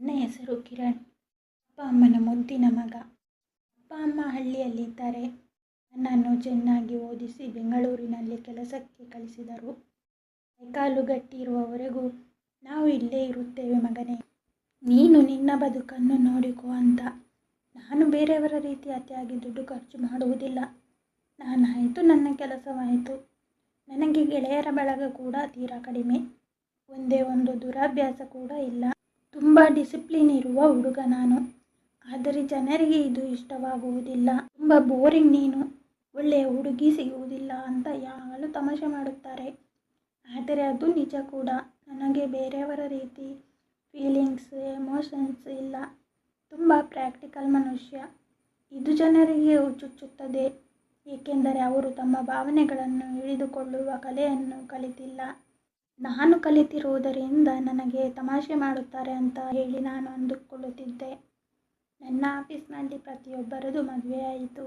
ನನ್ನ ಹೆಸರು ಕಿರಣ್. ಅಪ್ಪ ಅಮ್ಮನ ಮುದ್ದಿನ ಮಗ. ಅಪ್ಪ ಅಮ್ಮ ಹಳ್ಳಿಯಲ್ಲಿದ್ದಾರೆ. ನನ್ನನ್ನು ಚೆನ್ನಾಗಿ ಓದಿಸಿ ಬೆಂಗಳೂರಿನಲ್ಲಿ ಕೆಲಸಕ್ಕೆ ಕಳಿಸಿದರು. ಕೈಕಾಲು ಗಟ್ಟಿ ಇರುವವರೆಗೂ ನಾವು ಇಲ್ಲೇ ಇರುತ್ತೇವೆ ಮಗನೇ. ನೀನು ನಿನ್ನ ಬದುಕನ್ನು ನೋಡಿಕೋ ಅಂತ. ನಾನು ಬೇರೆಯವರ ರೀತಿ ಅತಿಯಾಗಿ ದುಡ್ಡು ಖರ್ಚು ಮಾಡುವುದಿಲ್ಲ. ನಾನಾಯಿತು ನನ್ನ ಕೆಲಸವಾಯಿತು. ನನಗೆ ಗೆಳೆಯರ ಬಳಗ ಕೂಡ ತೀರಾ ಕಡಿಮೆ. ಒಂದೇ ಒಂದು ದುರಾಭ್ಯಾಸ ಕೂಡ ಇಲ್ಲ. ತುಂಬ ಡಿಸಿಪ್ಲಿನ್ ಇರುವ ಹುಡುಗ ನಾನು. ಆದರೆ ಜನರಿಗೆ ಇದು ಇಷ್ಟವಾಗುವುದಿಲ್ಲ. ತುಂಬ ಬೋರಿಂಗ್ ನೀನು. ಒಳ್ಳೆಯ ಹುಡುಗಿ ಸಿಗುವುದಿಲ್ಲ ಅಂತ ಯಾವಾಗಲೂ ತಮಾಷೆ ಮಾಡುತ್ತಾರೆ. ಆದರೆ ಅದು ನಿಜ ಕೂಡ. ನನಗೆ ಬೇರೆಯವರ ರೀತಿ ಫೀಲಿಂಗ್ಸ್ ಎಮೋಷನ್ಸ್ ಇಲ್ಲ. ತುಂಬ ಪ್ರಾಕ್ಟಿಕಲ್ ಮನುಷ್ಯ. ಇದು ಜನರಿಗೆ ಹುಚ್ಚುಚ್ಚುತ್ತದೆ. ಏಕೆಂದರೆ ಅವರು ತಮ್ಮ ಭಾವನೆಗಳನ್ನು ಹಿಡಿದುಕೊಳ್ಳುವ ಕಲೆಯನ್ನು ಕಲಿತಿಲ್ಲ. ನಾನು ಕಲಿತಿರುವುದರಿಂದ ನನಗೆ ತಮಾಷೆ ಮಾಡುತ್ತಾರೆ ಅಂತ ಹೇಳಿ ನಾನು ಅಂದುಕೊಳ್ಳುತ್ತಿದ್ದೆ. ನನ್ನ ಆಫೀಸ್ನಲ್ಲಿ ಪ್ರತಿಯೊಬ್ಬರದು ಮದುವೆ ಆಯಿತು.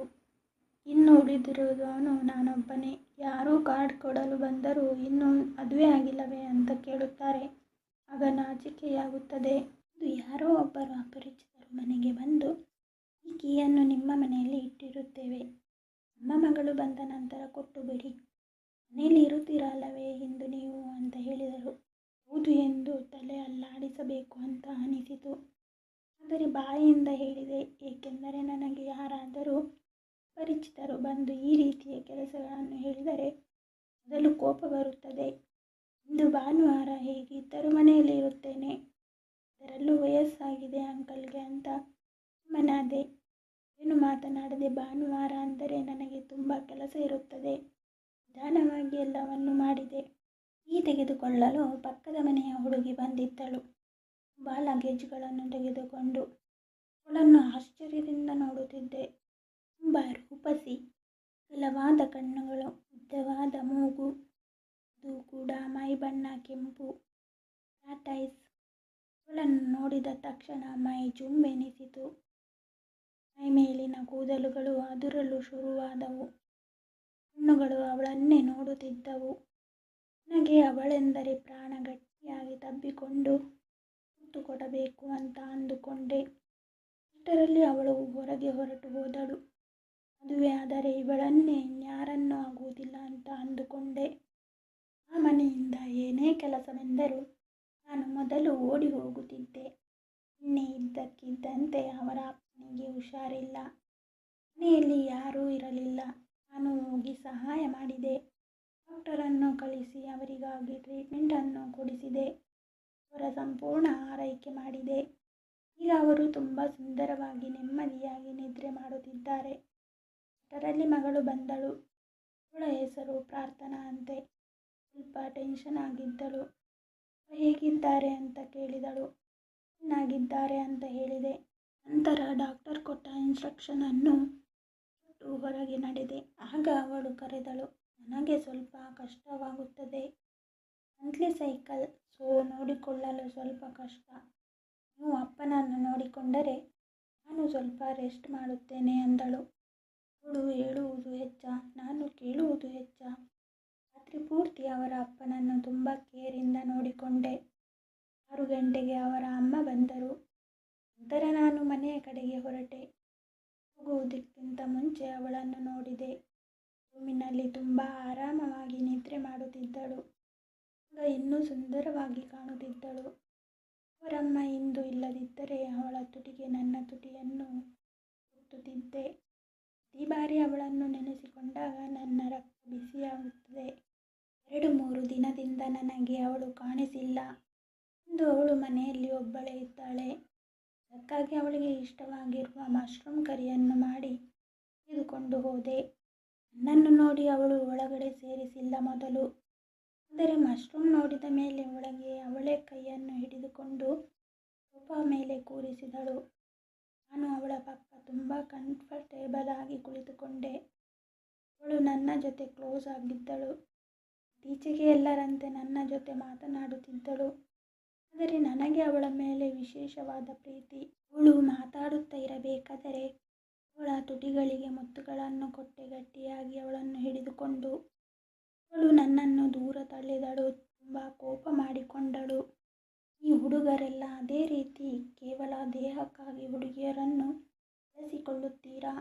ಇನ್ನು ಉಳಿದಿರುವವನು ನಾನೊಬ್ಬನೇ. ಯಾರೂ ಕಾರ್ಡ್ ಕೊಡಲು ಬಂದರೂ ಇನ್ನೂ ಮದುವೆ ಆಗಿಲ್ಲವೇ ಅಂತ ಕೇಳುತ್ತಾರೆ. ಆಗ ನಾಚಿಕೆಯಾಗುತ್ತದೆ. ಇದು ಯಾರೋ ಒಬ್ಬರು ಅಪರಿಚಿತರು ಮನೆಗೆ ಬಂದು ಈ ಕೀಯನ್ನು ನಿಮ್ಮ ಮನೆಯಲ್ಲಿ ಇಟ್ಟಿರುತ್ತೇವೆ. ನಮ್ಮ ಮಗಳು ಬಂದ ನಂತರ ಕೊಟ್ಟು ಬಿಡಿ. ಮನೆಯಲ್ಲಿ ಇರುತ್ತೀರಲ್ಲವೇ ಎಂದು ನೀವು ಅಂತ ಹೇಳಿದರು. ಹೌದು ಎಂದು ತಲೆ ಅಲ್ಲಾಡಿಸಬೇಕು ಅಂತ ಅನಿಸಿತು. ಆದರೆ ಬಾಯಿಯಿಂದ ಹೇಳಿದೆ, ಏಕೆಂದರೆ ನನಗೆ ಯಾರಾದರೂ ಪರಿಚಿತರು ಬಂದು ಈ ರೀತಿಯ ಕೆಲಸಗಳನ್ನು ಹೇಳಿದರೆ ಮೊದಲು ಕೋಪ ಬರುತ್ತದೆ. ಇಂದು ಭಾನುವಾರ ಹೇಗಿದ್ದರೂ ಮನೆಯಲ್ಲಿ ಇರುತ್ತೇನೆ. ಅದರಲ್ಲೂ ವಯಸ್ಸಾಗಿದೆ ಅಂಕಲ್ಗೆ ಅಂತ ಮನಾದೆ ಏನು ಮಾತನಾಡದೆ ಭಾನುವಾರ ಅಂದರೆ ನನಗೆ ತುಂಬ ಕೆಲಸ ಇರುತ್ತದೆ. ನಿಧಾನವಾಗಿ ಎಲ್ಲವನ್ನು ಮಾಡಿದೆ. ಈ ತೆಗೆದುಕೊಳ್ಳಲು ಪಕ್ಕದ ಮನೆಯ ಹುಡುಗಿ ಬಂದಿದ್ದಳು. ತುಂಬ ಲಗೇಜ್ಗಳನ್ನು ತೆಗೆದುಕೊಂಡು ಅವಳನ್ನು ಆಶ್ಚರ್ಯದಿಂದ ನೋಡುತ್ತಿದ್ದೆ. ತುಂಬ ರೂಪಸಿ ಕೆಲವಾದ ಕಣ್ಣುಗಳು, ಉದ್ದವಾದ ಮೂಗು, ಅದು ಕೂಡ ಮೈ ಬಣ್ಣ, ಕೆಂಪು ಟ್ಯಾಟೈಸ್ ಅವಳನ್ನು ನೋಡಿದ ತಕ್ಷಣ ಮೈ ಜುಂಬೆನಿಸಿತು. ಮೈ ಮೇಲಿನ ಕೂದಲುಗಳು ಅದುರಲು ಶುರುವಾದವು. ಕಣ್ಣುಗಳು ಅವಳನ್ನೇ ನೋಡುತ್ತಿದ್ದವು. ನನಗೆ ಅವಳೆಂದರೆ ಪ್ರಾಣ ಗಟ್ಟಿಯಾಗಿ ತಬ್ಬಿಕೊಂಡು ಮುತ್ತು ಕೊಡಬೇಕು ಅಂತ ಅಂದುಕೊಂಡೆ. ಅಷ್ಟರಲ್ಲಿ ಅವಳು ಹೊರಗೆ ಹೊರಟು ಹೋದಳು. ಮದುವೆ ಆದರೆ ಇವಳನ್ನೇ ಇನ್ಯಾರನ್ನೂ ಆಗುವುದಿಲ್ಲ ಅಂತ ಅಂದುಕೊಂಡೆ. ಆ ಮನೆಯಿಂದ ಏನೇ ಕೆಲಸವೆಂದರೂ ನಾನು ಮೊದಲು ಓಡಿ ಹೋಗುತ್ತಿದ್ದೆ. ನಿನ್ನೆ ಇದ್ದಕ್ಕಿದ್ದಂತೆ ಅವರ ಅಪ್ಪನಿಗೆ ಹುಷಾರಿಲ್ಲ. ಮನೆಯಲ್ಲಿ ಯಾರೂ ಇರಲಿಲ್ಲ. ನಾನು ಹೋಗಿ ಸಹಾಯ ಮಾಡಿದೆ. ಡಾಕ್ಟರನ್ನು ಕಳಿಸಿ ಅವರಿಗಾಗಿ ಟ್ರೀಟ್ಮೆಂಟನ್ನು ಕೊಡಿಸಿದೆ. ಅವರ ಸಂಪೂರ್ಣ ಆರೈಕೆ ಮಾಡಿದೆ. ಈಗ ಅವರು ತುಂಬ ಸುಂದರವಾಗಿ ನೆಮ್ಮದಿಯಾಗಿ ನಿದ್ರೆ ಮಾಡುತ್ತಿದ್ದಾರೆ. ಅದರಲ್ಲಿ ಮಗಳು ಬಂದಳು. ಅವಳ ಹೆಸರು ಪ್ರಾರ್ಥನಾ ಅಂತೆ. ಸ್ವಲ್ಪ ಟೆನ್ಷನ್ ಆಗಿದ್ದಳು. ಹೇಗಿದ್ದಾರೆ ಅಂತ ಕೇಳಿದಳು. ಚೆನ್ನಾಗಿದ್ದಾರೆ ಅಂತ ಹೇಳಿದೆ. ನಂತರ ಡಾಕ್ಟರ್ ಕೊಟ್ಟ ಇನ್ಸ್ಟ್ರಕ್ಷನನ್ನು ಕೊಟ್ಟು ಹೊರಗೆ ನಡೆದೆ. ಆಗ ಅವಳು ಕರೆದಳು, ನನಗೆ ಸ್ವಲ್ಪ ಕಷ್ಟವಾಗುತ್ತದೆ. ಮಂತ್ಲಿ ಸೈಕಲ್ ಸೊ ನೋಡಿಕೊಳ್ಳಲು ಸ್ವಲ್ಪ ಕಷ್ಟ. ನೀವು ಅಪ್ಪನನ್ನು ನೋಡಿಕೊಂಡರೆ ನಾನು ಸ್ವಲ್ಪ ರೆಸ್ಟ್ ಮಾಡುತ್ತೇನೆ ಅಂದಳು. ಅವಳು ಹೇಳುವುದು ಹೆಚ್ಚ, ನಾನು ಕೇಳುವುದು ಹೆಚ್ಚ. ರಾತ್ರಿ ಪೂರ್ತಿ ಅವರ ಅಪ್ಪನನ್ನು ತುಂಬ ಕೇರಿಂದ ನೋಡಿಕೊಂಡೆ. ಆರು ಗಂಟೆಗೆ ಅವರ ಅಮ್ಮ ಬಂದರು. ನಂತರ ನಾನು ಮನೆಯ ಕಡೆಗೆ ಹೊರಟೆ. ಹೋಗುವುದಕ್ಕಿಂತ ಮುಂಚೆ ಅವಳನ್ನು ನೋಡಿದೆ. ರೂಮಿನಲ್ಲಿ ತುಂಬ ಆರಾಮವಾಗಿ ನಿದ್ರೆ ಮಾಡುತ್ತಿದ್ದಳು. ಆಗ ಇನ್ನೂ ಸುಂದರವಾಗಿ ಕಾಣುತ್ತಿದ್ದಳು. ಅವರಮ್ಮ ಇಂದು ಇಲ್ಲದಿದ್ದರೆ ಅವಳ ತುಟಿಗೆ ನನ್ನ ತುಟಿಯನ್ನು ಒತ್ತುತ್ತಿದ್ದೆ ಪ್ರತಿ ಬಾರಿ ಅವಳನ್ನು ನೆನೆಸಿಕೊಂಡಾಗ ನನ್ನ ರಕ್ತ ಬಿಸಿಯಾಗುತ್ತದೆ. ಎರಡು ಮೂರು ದಿನದಿಂದ ನನಗೆ ಅವಳು ಕಾಣಿಸಿಲ್ಲ. ಇಂದು ಅವಳು ಮನೆಯಲ್ಲಿ ಒಬ್ಬಳೇ ಇದ್ದಾಳೆ. ಅದಕ್ಕಾಗಿ ಅವಳಿಗೆ ಇಷ್ಟವಾಗಿರುವ ಮಶ್ರೂಮ್ ಕರಿಯನ್ನು ಮಾಡಿ ತೆಗೆದುಕೊಂಡು ಹೋದೆ. ನನ್ನನ್ನು ನೋಡಿ ಅವಳು ಒಳಗಡೆ ಸೇರಿಸಿಲ್ಲ ಮೊದಲು. ಆದರೆ ಮಶ್ರೂಮ್ ನೋಡಿದ ಮೇಲೆ ಒಳಗೆ ಅವಳೇ ಕೈಯನ್ನು ಹಿಡಿದುಕೊಂಡು ಸೋಫಾ ಮೇಲೆ ಕೂರಿಸಿದಳು. ನಾನು ಅವಳ ಪಕ್ಕ ತುಂಬ ಕಂಫರ್ಟೇಬಲ್ ಆಗಿ ಕುಳಿತುಕೊಂಡೆ. ಅವಳು ನನ್ನ ಜೊತೆ ಕ್ಲೋಸ್ ಆಗಿದ್ದಳು. ಈಚೆಗೆ ಎಲ್ಲರಂತೆ ನನ್ನ ಜೊತೆ ಮಾತನಾಡುತ್ತಿದ್ದಳು. ಆದರೆ ನನಗೆ ಅವಳ ಮೇಲೆ ವಿಶೇಷವಾದ ಪ್ರೀತಿ. ಅವಳು ಮಾತಾಡುತ್ತಾ ಇರಬೇಕಾದರೆ ಅವಳ ತುಟಿಗಳಿಗೆ ಮುತ್ತುಗಳನ್ನು ಕೊಟ್ಟೆ ಗಟ್ಟಿಯಾಗಿ ಅವಳನ್ನು ಹಿಡಿದುಕೊಂಡು, ಅವಳು ನನ್ನನ್ನು ದೂರ ತಳ್ಳಿದಳು, ತುಂಬ ಕೋಪ ಮಾಡಿಕೊಂಡಳು. ಈ ಹುಡುಗರೆಲ್ಲ ಅದೇ ರೀತಿ ಕೇವಲ ದೇಹಕ್ಕಾಗಿ ಹುಡುಗಿಯರನ್ನು ಬಳಸಿಕೊಳ್ಳುತ್ತೀರಾ?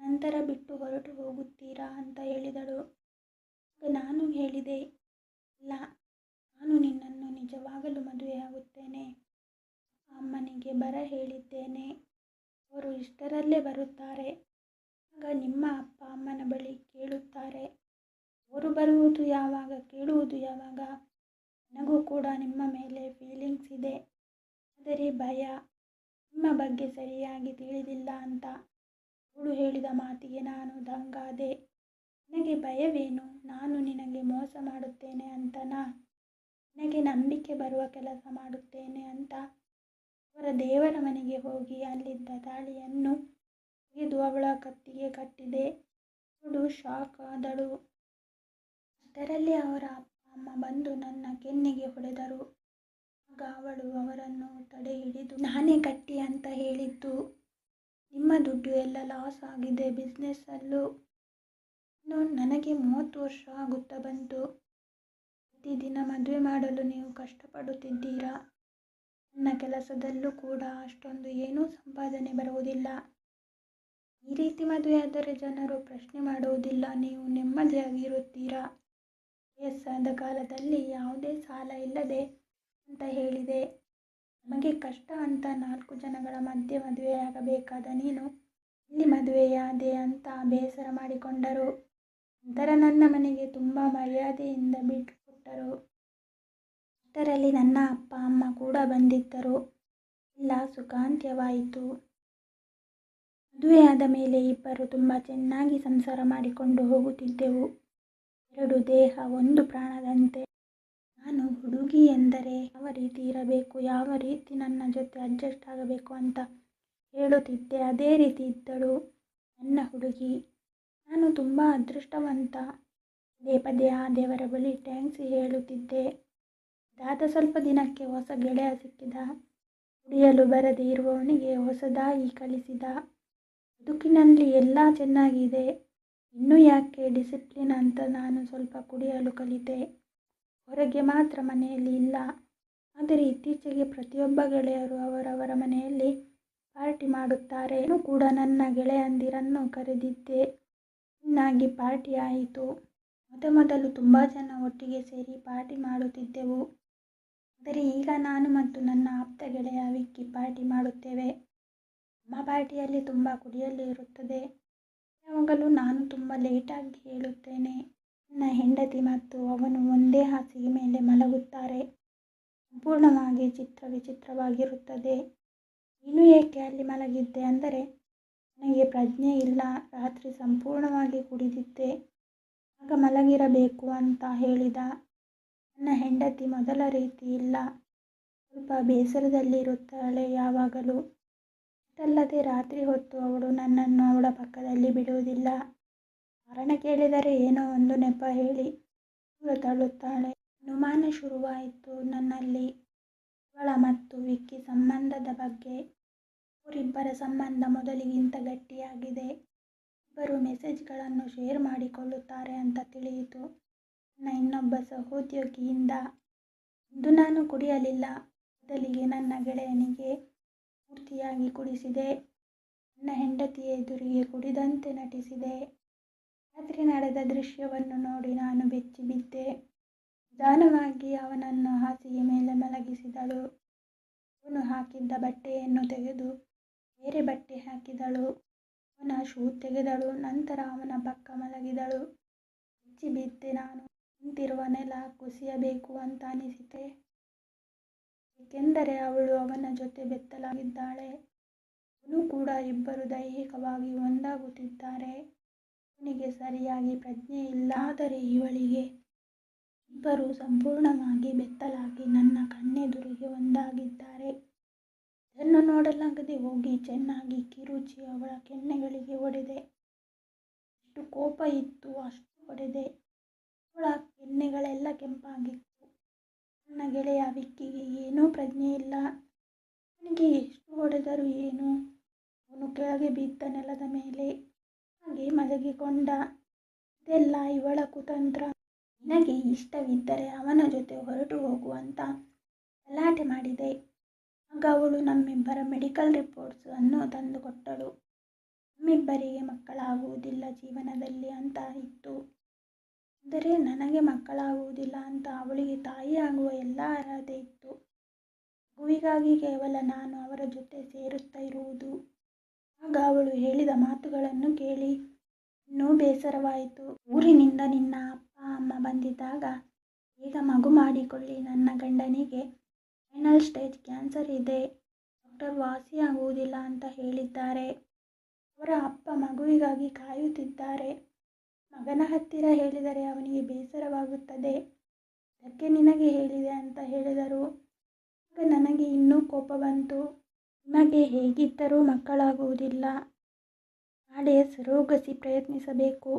ನಂತರ ಬಿಟ್ಟು ಹೊರಟು ಹೋಗುತ್ತೀರಾ ಅಂತ ಹೇಳಿದಳು ಆಗ ನಾನು ಹೇಳಿದೆ ಇಲ್ಲ ನಾನು ನಿನ್ನನ್ನು ನಿಜವಾಗಲೂ ಮದುವೆಯಾಗುತ್ತೇನೆ ಅಮ್ಮನಿಗೆ ಬರ ಹೇಳಿದ್ದೇನೆ. ಅವರು ಇಷ್ಟರಲ್ಲೇ ಬರುತ್ತಾರೆ. ಆಗ ನಿಮ್ಮ ಅಪ್ಪ ಅಮ್ಮನ ಬಳಿ ಕೇಳುತ್ತಾರೆ. ಅವರು ಬರುವುದು ಯಾವಾಗ? ಕೇಳುವುದು ಯಾವಾಗ? ನನಗೂ ಕೂಡ ನಿಮ್ಮ ಮೇಲೆ ಫೀಲಿಂಗ್ಸ್ ಇದೆ. ಆದರೆ ಭಯ. ನಿಮ್ಮ ಬಗ್ಗೆ ಸರಿಯಾಗಿ ತಿಳಿದಿಲ್ಲ ಅಂತ ಅವಳು ಹೇಳಿದ ಮಾತಿಗೆ ನಾನು ದಂಗಾದೆ. ನನಗೆ ಭಯವೇನು? ನಾನು ನಿನಗೆ ಮೋಸ ಮಾಡುತ್ತೇನೆ ಅಂತನಾ ನನಗೆ ನಂಬಿಕೆ ಬರುವ ಕೆಲಸ ಮಾಡುತ್ತೇನೆ ಅಂತ ಅವರ ದೇವರ ಮನೆಗೆ ಹೋಗಿ ಅಲ್ಲಿದ್ದ ತಾಳಿಯನ್ನು ತೆಗೆದು ಅವಳ ಕತ್ತಿಗೆ ಕಟ್ಟಿದೆ. ಅವಳು ಶಾಕ್ ಆದಳು ಅದರಲ್ಲಿ ಅವರ ಅಪ್ಪ ಅಮ್ಮ ಬಂದು ನನ್ನ ಕೆನ್ನೆಗೆ ಹೊಡೆದರು. ಆಗ ಅವಳು ಅವರನ್ನು ತಡೆ ಹಿಡಿದು ನಾನೇ ಕಟ್ಟಿ ಅಂತ ಹೇಳಿದ್ದು. ನಿಮ್ಮ ದುಡ್ಡು ಎಲ್ಲ ಲಾಸ್ ಆಗಿದೆ ಬಿಸ್ನೆಸ್ಸಲ್ಲೂ. ಇನ್ನು ನನಗೆ ಮೂವತ್ತು ವರ್ಷ ಆಗುತ್ತಾ ಬಂತು. ಪ್ರತಿದಿನ ಮದುವೆ ಮಾಡಲು ನೀವು ಕಷ್ಟಪಡುತ್ತಿದ್ದೀರಾ? ನನ್ನ ಕೆಲಸದಲ್ಲೂ ಕೂಡ ಅಷ್ಟೊಂದು ಏನೂ ಸಂಪಾದನೆ ಬರುವುದಿಲ್ಲ. ಈ ರೀತಿ ಮದುವೆಯಾದರೆ ಜನರು ಪ್ರಶ್ನೆ ಮಾಡುವುದಿಲ್ಲ, ನೀವು ನೆಮ್ಮದಿಯಾಗಿರುತ್ತೀರಾ? ವಯಸ್ಸಾದ ಕಾಲದಲ್ಲಿ ಯಾವುದೇ ಸಾಲ ಇಲ್ಲದೆ ಅಂತ ಹೇಳಿದೆ. ನಮಗೆ ಕಷ್ಟ ಅಂತ ನಾಲ್ಕು ಜನಗಳ ಮಧ್ಯೆ ಮದುವೆಯಾಗಬೇಕಾದ ನೀನು ಇಲ್ಲಿ ಮದುವೆಯಾದೆ ಅಂತ ಬೇಸರ ಮಾಡಿಕೊಂಡರು. ನಂತರ ನನ್ನ ಮನೆಗೆ ತುಂಬ ಮರ್ಯಾದೆಯಿಂದ ಬಿಟ್ಟುಕೊಟ್ಟರು. ಅಷ್ಟರಲ್ಲಿ ನನ್ನ ಅಪ್ಪ, ಅಮ್ಮ ಕೂಡ ಬಂದಿದ್ದರು. ಎಲ್ಲ ಸುಖಾಂತ್ಯವಾಯಿತು. ಮದುವೆಯಾದ ಮೇಲೆ ಇಬ್ಬರು ತುಂಬ ಚೆನ್ನಾಗಿ ಸಂಸಾರ ಮಾಡಿಕೊಂಡು ಹೋಗುತ್ತಿದ್ದೆವು. ಎರಡು ದೇಹ, ಒಂದು ಪ್ರಾಣದಂತೆ. ನಾನು ಹುಡುಗಿ ಎಂದರೆ ಯಾವ ರೀತಿ ಇರಬೇಕು, ಯಾವ ರೀತಿ ನನ್ನ ಜೊತೆ ಅಡ್ಜಸ್ಟ್ ಆಗಬೇಕು ಅಂತ ಹೇಳುತ್ತಿದ್ದೆ. ಅದೇ ರೀತಿ ಇದ್ದಳು ನನ್ನ ಹುಡುಗಿ. ನಾನು ತುಂಬ ಅದೃಷ್ಟವಂತ, ಪದೇ ಪದೇ ಆ ದೇವರ ಬಳಿ ಟ್ಯಾಂಕ್ಸ್ ಹೇಳುತ್ತಿದ್ದೆ. ಅದಾದ ಸ್ವಲ್ಪ ದಿನಕ್ಕೆ ಹೊಸ ಗೆಳೆಯ ಸಿಕ್ಕಿದ. ಕುಡಿಯಲು ಬರದೇ ಇರುವವನಿಗೆ ಹೊಸದಾಗಿ ಕಲಿಸಿದ. ಬದುಕಿನಲ್ಲಿ ಎಲ್ಲ ಚೆನ್ನಾಗಿದೆ. ಇನ್ನೂ ಯಾಕೆ ಡಿಸಿಪ್ಲಿನ್ ಅಂತ ನಾನು ಸ್ವಲ್ಪ ಕುಡಿಯಲು ಕಲಿತೆ. ಹೊರಗೆ ಮಾತ್ರ ಮನೆಯಲ್ಲಿ ಇಲ್ಲ. ಆದರೆ ಇತ್ತೀಚೆಗೆ ಪ್ರತಿಯೊಬ್ಬ ಗೆಳೆಯರು ಅವರವರ ಮನೆಯಲ್ಲಿ ಪಾರ್ಟಿ ಮಾಡುತ್ತಾರೆ. ಕೂಡ ನನ್ನ ಗೆಳೆಯಂದಿರನ್ನು ಕರೆದಿದ್ದೆ. ಚೆನ್ನಾಗಿ ಪಾರ್ಟಿ ಆಯಿತು. ಮೊದಮೊದಲು ತುಂಬ ಜನ ಒಟ್ಟಿಗೆ ಸೇರಿ ಪಾರ್ಟಿ ಮಾಡುತ್ತಿದ್ದೆವು. ಆದರೆ ಈಗ ನಾನು ಮತ್ತು ನನ್ನ ಆಪ್ತ ಗೆಳೆಯ ವಿಕ್ಕಿ ಪಾರ್ಟಿ ಮಾಡುತ್ತೇವೆ. ನಮ್ಮ ಪಾರ್ಟಿಯಲ್ಲಿ ತುಂಬ ಕುಡಿಯಲು ಇರುತ್ತದೆ. ಯಾವಾಗಲೂ ನಾನು ತುಂಬ ಲೇಟಾಗಿ ಹೇಳುತ್ತೇನೆ. ನನ್ನ ಹೆಂಡತಿ ಮತ್ತು ಅವನು ಒಂದೇ ಹಾಸಿಗೆ ಮೇಲೆ ಮಲಗುತ್ತಾರೆ. ಸಂಪೂರ್ಣವಾಗಿ ಚಿತ್ರ ವಿಚಿತ್ರವಾಗಿರುತ್ತದೆ. ನೀನು ಏಕೆ ಅಲ್ಲಿ ಮಲಗಿದ್ದೆ ಅಂದರೆ, ನನಗೆ ಪ್ರಜ್ಞೆ ಇಲ್ಲ. ರಾತ್ರಿ ಸಂಪೂರ್ಣವಾಗಿ ಕುಡಿದಿದ್ದೆ. ಆಗ ಮಲಗಿರಬೇಕು ಅಂತ ಹೇಳಿದ. ನನ್ನ ಹೆಂಡತಿ ಮೊದಲ ರೀತಿ ಇಲ್ಲ. ಸ್ವಲ್ಪ ಬೇಸರದಲ್ಲಿರುತ್ತಾಳೆ ಯಾವಾಗಲೂ. ಅಷ್ಟಲ್ಲದೆ ರಾತ್ರಿ ಹೊತ್ತು ಅವಳು ನನ್ನನ್ನು ಅವಳ ಪಕ್ಕದಲ್ಲಿ ಬಿಡುವುದಿಲ್ಲ. ಕಾರಣ ಕೇಳಿದರೆ ಏನೋ ಒಂದು ನೆಪ ಹೇಳಿ ದೂರ ತಳ್ಳುತ್ತಾಳೆ. ಅನುಮಾನ ಶುರುವಾಯಿತು ನನ್ನಲ್ಲಿ. ಅವಳ ಮತ್ತು ವಿಕ್ಕಿ ಸಂಬಂಧದ ಬಗ್ಗೆ. ಅವರಿಬ್ಬರ ಸಂಬಂಧ ಮೊದಲಿಗಿಂತ ಗಟ್ಟಿಯಾಗಿದೆ. ಇಬ್ಬರು ಮೆಸೇಜ್ಗಳನ್ನು ಶೇರ್ ಮಾಡಿಕೊಳ್ಳುತ್ತಾರೆ ಅಂತ ತಿಳಿಯಿತು. ನನ್ನ ಇನ್ನೊಬ್ಬ ಸಹೋದ್ಯೋಗಿಯಿಂದ ಇಂದು ನಾನು ಕುಡಿಯಲಿಲ್ಲ. ಬದಲಿಗೆ ನನ್ನ ಗೆಳೆಯನಿಗೆ ಪೂರ್ತಿಯಾಗಿ ಕುಡಿಸಿದೆ. ನನ್ನ ಹೆಂಡತಿಯ ಎದುರಿಗೆ ಕುಡಿದಂತೆ ನಟಿಸಿದೆ. ರಾತ್ರಿ ನಡೆದ ದೃಶ್ಯವನ್ನು ನೋಡಿ ನಾನು ಬೆಚ್ಚಿ ಬಿದ್ದೆ. ನಿಧಾನವಾಗಿ ಅವನನ್ನು ಹಾಸಿಗೆ ಮೇಲೆ ಮಲಗಿಸಿದಳು. ಅವನು ಹಾಕಿದ್ದ ಬಟ್ಟೆಯನ್ನು ತೆಗೆದು ಬೇರೆ ಬಟ್ಟೆ ಹಾಕಿದಳು. ಅವನ ಶೂ ತೆಗೆದಳು. ನಂತರ ಅವನ ಪಕ್ಕ ಮಲಗಿದಳು. ಬೆಚ್ಚಿ ಬಿದ್ದೆ ನಾನು. ನಿಂತಿರುವ ನೆಲ ಕುಸಿಯಬೇಕು ಅಂತ ಅನಿಸಿತೆ. ಏಕೆಂದರೆ ಅವಳು ಅವನ ಜೊತೆ ಬೆತ್ತಲಾಗಿದ್ದಾಳೆ. ಅವನು ಕೂಡ ಇಬ್ಬರು ದೈಹಿಕವಾಗಿ ಒಂದಾಗುತ್ತಿದ್ದಾರೆ. ಅವನಿಗೆ ಸರಿಯಾಗಿ ಪ್ರಜ್ಞೆ ಇಲ್ಲ. ಆದರೆ ಇವಳಿಗೆ ಇಬ್ಬರು ಸಂಪೂರ್ಣವಾಗಿ ಬೆತ್ತಲಾಗಿ ನನ್ನ ಕಣ್ಣೆದುರಿಗೆ ಒಂದಾಗಿದ್ದಾರೆ. ಇದನ್ನು ನೋಡಲಾಗದೆ ಹೋಗಿ ಚೆನ್ನಾಗಿ ಕಿರುಚಿ ಅವಳ ಕೆನ್ನೆಗಳಿಗೆ ಹೊಡೆದೆ ಎಷ್ಟು ಕೋಪ ಇತ್ತು ಅಷ್ಟು ಹೊಡೆದೆ ಅವಳ ಕೆನ್ನೆಗಳೆಲ್ಲ ಕೆಂಪಾಗಿತ್ತು. ನನ್ನ ಗೆಳೆಯ ವಿಕ್ಕಿಗೆ ಏನೂ ಪ್ರಜ್ಞೆ ಇಲ್ಲ. ಅವನಿಗೆ ಎಷ್ಟು ಹೊಡೆದರೂ ಏನು? ಅವನು ಕೆಳಗೆ ಬಿದ್ದ ನೆಲದ ಮೇಲೆ ಹಾಗೆ ಮಲಗಿಕೊಂಡ. ಇದೆಲ್ಲ ಇವಳ ಕುತಂತ್ರ. ನಿನಗೆ ಇಷ್ಟವಿದ್ದರೆ ಅವನ ಜೊತೆ ಹೊರಟು ಹೋಗುವಂತ ಗಲಾಟೆ ಮಾಡಿದೆ. ಆಗ ಅವಳು ನಮ್ಮಿಬ್ಬರ ಮೆಡಿಕಲ್ ರಿಪೋರ್ಟ್ಸ್ ಅನ್ನು ತಂದುಕೊಟ್ಟಳು. ನಮ್ಮಿಬ್ಬರಿಗೆ ಮಕ್ಕಳಾಗುವುದಿಲ್ಲ ಜೀವನದಲ್ಲಿ ಅಂತ ಇತ್ತು. ಆದರೆ ನನಗೆ ಮಕ್ಕಳಾಗುವುದಿಲ್ಲ ಅಂತ ಅವಳಿಗೆ ತಾಯಿಯಾಗುವ ಎಲ್ಲ ಅರ್ಹತೆ ಇತ್ತು. ಮಗುವಿಗಾಗಿ ಕೇವಲ ನಾನು ಅವರ ಜೊತೆ ಸೇರುತ್ತಾ ಇರುವುದು. ಆಗ ಅವಳು ಹೇಳಿದ ಮಾತುಗಳನ್ನು ಕೇಳಿ, ಇನ್ನೂ ಬೇಸರವಾಯಿತು. ಊರಿನಿಂದ ನಿನ್ನ ಅಪ್ಪ, ಅಮ್ಮ ಬಂದಿದ್ದಾಗ ಈಗ ಮಗು ಮಾಡಿಕೊಳ್ಳಿ. ನನ್ನ ಗಂಡನಿಗೆ ಫೈನಲ್ ಸ್ಟೇಜ್ ಕ್ಯಾನ್ಸರ್ ಇದೆ. ಡಾಕ್ಟರ್ ವಾಸಿಯಾಗುವುದಿಲ್ಲ ಅಂತ ಹೇಳಿದ್ದಾರೆ. ಅವರ ಅಪ್ಪ ಮಗುವಿಗಾಗಿ ಕಾಯುತ್ತಿದ್ದಾರೆ. ಮಗನ ಹತ್ತಿರ ಹೇಳಿದರೆ ಅವನಿಗೆ ಬೇಸರವಾಗುತ್ತದೆ. ಅದಕ್ಕೆ ನಿನಗೆ ಹೇಳಿದೆ ಅಂತ ಹೇಳಿದರು? ಆಗ ನನಗೆ ಇನ್ನೂ ಕೋಪ ಬಂತು. ನಿಮಗೆ ಹೇಗಿದ್ದರೂ ಮಕ್ಕಳಾಗುವುದಿಲ್ಲ. ನಾಳೆ ಸರೋಗಸಿ ಪ್ರಯತ್ನಿಸಬೇಕು.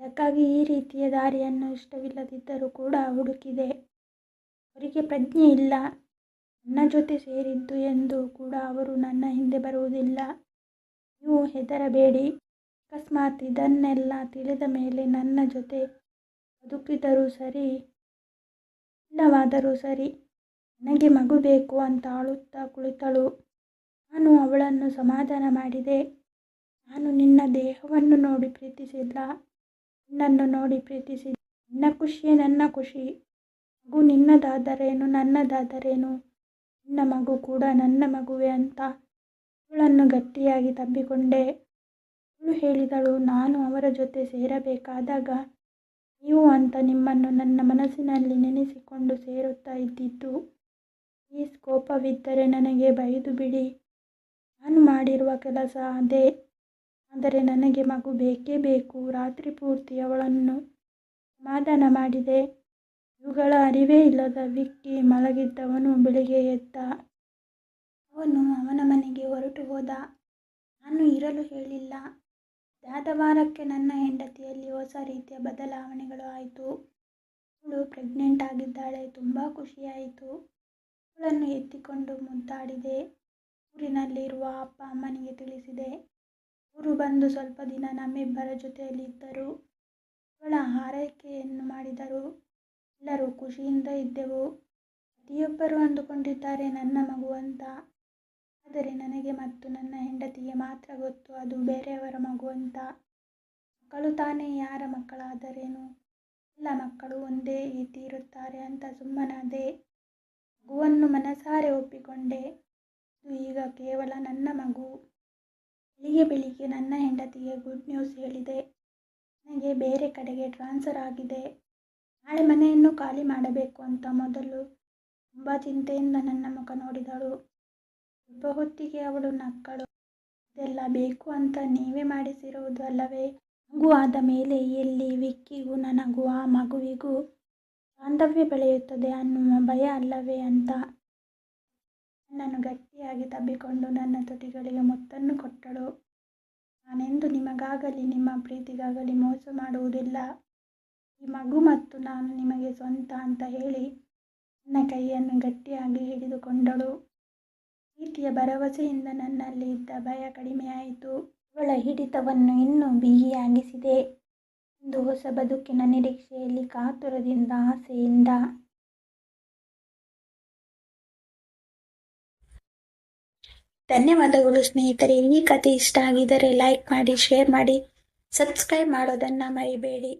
ಅದಕ್ಕಾಗಿ ಈ ರೀತಿಯ ದಾರಿಯನ್ನು ಇಷ್ಟವಿಲ್ಲದಿದ್ದರೂ ಕೂಡ ಹುಡುಕಿದೆ. ಅವರಿಗೆ ಪ್ರಜ್ಞೆ ಇಲ್ಲ. ನನ್ನ ಜೊತೆ ಸೇರಿದ್ದು ಎಂದು ಕೂಡ ಅವರು ನನ್ನ ಹಿಂದೆ ಬರುವುದಿಲ್ಲ. ನೀವು ಹೆದರಬೇಡಿ. ಅಕಸ್ಮಾತ್ ಇದನ್ನೆಲ್ಲ ತಿಳಿದ ಮೇಲೆ ನನ್ನ ಜೊತೆ ಬದುಕಿದರೂ ಸರಿ, ಇಲ್ಲವಾದರೂ ಸರಿ ನನಗೆ ಮಗು ಬೇಕು ಅಂತ ಅಳುತ್ತಾ ಕುಳಿತಳು. ನಾನು ಅವಳನ್ನು ಸಮಾಧಾನ ಮಾಡಿದೆ. ನಾನು ನಿನ್ನ ದೇಹವನ್ನು ನೋಡಿ ಪ್ರೀತಿಸಿಲ್ಲ ನಿನ್ನನ್ನು ನೋಡಿ ಪ್ರೀತಿಸಿದೆ ನಿನ್ನ ಖುಷಿಯೇ ನನ್ನ ಖುಷಿ. ಮಗು ನಿನ್ನದಾದರೇನು, ನನ್ನದಾದರೇನು? ನಿನ್ನ ಮಗು ಕೂಡ ನನ್ನ ಮಗುವೆ ಅಂತ ಅವಳನ್ನು ಗಟ್ಟಿಯಾಗಿ ತಬ್ಬಿಕೊಂಡೆ. ಅವಳು ಹೇಳಿದಳು, ನಾನು ಅವರ ಜೊತೆ ಸೇರಬೇಕಾದಾಗ ನೀವು ಅಂತ ನಿಮ್ಮನ್ನು ನನ್ನ ಮನಸ್ಸಿನಲ್ಲಿ ನೆನೆಸಿಕೊಂಡು ಸೇರುತ್ತಾ ಇದ್ದಿದ್ದು, ಈ ಸ್ಕೋಪವಿದ್ದರೆ ನನಗೆ ಬೈದು ಬಿಡಿ. ನಾನು ಮಾಡಿರುವ ಕೆಲಸ ಅದೇ, ಆದರೆ ನನಗೆ ಮಗು ಬೇಕೇ ಬೇಕು. ರಾತ್ರಿ ಪೂರ್ತಿ ಅವಳನ್ನು ಸಮಾಧಾನ ಮಾಡಿದೆ. ಇವುಗಳ ಅರಿವೇ ಇಲ್ಲದ ವಿಕ್ಕಿ ಮಲಗಿದ್ದವನು ಬೆಳಿಗ್ಗೆ ಎದ್ದ. ಅವನು ಅವನ ಮನೆಗೆ ಹೊರಟು ಹೋದ. ನಾನು ಇರಲು ಹೇಳಿಲ್ಲ. ಅದಾದ ವಾರಕ್ಕೆ ನನ್ನ ಹೆಂಡತಿಯಲ್ಲಿ ಹೊಸ ರೀತಿಯ ಬದಲಾವಣೆಗಳು ಆಯಿತು. ಅವಳು ಪ್ರೆಗ್ನೆಂಟ್ ಆಗಿದ್ದಾಳೆ, ತುಂಬ ಖುಷಿಯಾಯಿತು. ಅವಳನ್ನು ಎತ್ತಿಕೊಂಡು ಮುದ್ದಾಡಿದೆ ಊರಿನಲ್ಲಿರುವ ಅಪ್ಪ ಅಮ್ಮನಿಗೆ ತಿಳಿಸಿದೆ. ಅವರು ಬಂದು ಸ್ವಲ್ಪ ದಿನ ನಮ್ಮಿಬ್ಬರ ಜೊತೆಯಲ್ಲಿ ಇದ್ದರು ಅವಳ ಹಾರೈಕೆಯನ್ನು ಮಾಡಿದರು. ಎಲ್ಲರೂ ಖುಷಿಯಿಂದ ಇದ್ದೆವು. ಪ್ರತಿಯೊಬ್ಬರು ಅಂದುಕೊಂಡಿದ್ದಾರೆ, ನನ್ನ ಮಗು ಅಂತ. ಆದರೆ ನನಗೆ ಮತ್ತು ನನ್ನ ಹೆಂಡತಿಗೆ ಮಾತ್ರ ಗೊತ್ತು, ಅದು ಬೇರೆಯವರ ಮಗು ಅಂತ. ಮಕ್ಕಳು ತಾನೇ ಯಾರ ಮಕ್ಕಳಾದರೇನು? ಎಲ್ಲ ಮಕ್ಕಳು ಒಂದೇ ರೀತಿ ಇರುತ್ತಾರೆ ಅಂತ ಸುಮ್ಮನಾದೆ. ಮಗುವನ್ನು ಮನಸಾರೆ ಒಪ್ಪಿಕೊಂಡೆ. ಅದು ಈಗ ಕೇವಲ ನನ್ನ ಮಗು. ಬೆಳಿಗ್ಗೆ ಬೆಳಿಗ್ಗೆ ನನ್ನ ಹೆಂಡತಿಗೆ ಗುಡ್ ನ್ಯೂಸ್ ಹೇಳಿದೆ. ನನಗೆ ಬೇರೆ ಕಡೆಗೆ ಟ್ರಾನ್ಸ್ಫರ್ ಆಗಿದೆ. ನಾಳೆ ಮನೆಯನ್ನು ಖಾಲಿ ಮಾಡಬೇಕು ಅಂತ ಮೊದಲು ತುಂಬ ಚಿಂತೆಯಿಂದ ನನ್ನ ಮುಖ ನೋಡಿದಳು. ಸ್ವಲ್ಪ ಹೊತ್ತಿಗೆ ಅವಳು ನಕ್ಕಳು. ಇದೆಲ್ಲ ಬೇಕು ಅಂತ ನೀವೇ ಮಾಡಿಸಿರುವುದು ಅಲ್ಲವೇ? ಮಗು ಆದ ಮೇಲೆ ಎಲ್ಲಿ ವಿಕ್ಕಿಗೂ ನನಗೂ ಆ ಮಗುವಿಗೂ ಬಾಂಧವ್ಯ ಬೆಳೆಯುತ್ತದೆ ಅನ್ನುವ ಭಯ ಅಲ್ಲವೇ ಅಂತ. ನನ್ನನ್ನು ಗಟ್ಟಿಯಾಗಿ ತಬ್ಬಿಕೊಂಡು ನನ್ನ ತುಟಿಗಳಿಗೆ ಮುತ್ತನ್ನು ಕೊಟ್ಟಳು. ನಾನೆಂದು ನಿಮಗಾಗಲಿ ನಿಮ್ಮ ಪ್ರೀತಿಗಾಗಲಿ ಮೋಸ ಮಾಡುವುದಿಲ್ಲ. ಈ ಮಗು ಮತ್ತು ನಾನು ನಿಮಗೆ ಸ್ವಂತ ಅಂತ ಹೇಳಿ ನನ್ನ ಕೈಯನ್ನು ಗಟ್ಟಿಯಾಗಿ ಹಿಡಿದುಕೊಂಡಳು. ಪ್ರೀತಿಯ ಭರವಸೆಯಿಂದ ನನ್ನಲ್ಲಿ ಇದ್ದ ಭಯ ಕಡಿಮೆಯಾಯಿತು. ಅವಳ ಹಿಡಿತವನ್ನು ಇನ್ನೂ ಬಿಗಿಯಾಗಿಸಿದೆ ಒಂದು ಹೊಸ ಬದುಕಿನ ನಿರೀಕ್ಷೆಯಲ್ಲಿ ಕಾತುರದಿಂದ ಆಸೆಯಿಂದ. ಧನ್ಯವಾದಗಳು ಸ್ನೇಹಿತರೆ. ಈ ಕಥೆ ಇಷ್ಟ ಆಗಿದ್ದರೆ ಲೈಕ್ ಮಾಡಿ, ಶೇರ್ ಮಾಡಿ, ಸಬ್ಸ್ಕ್ರೈಬ್ ಮಾಡೋದನ್ನು ಮರಿಬೇಡಿ.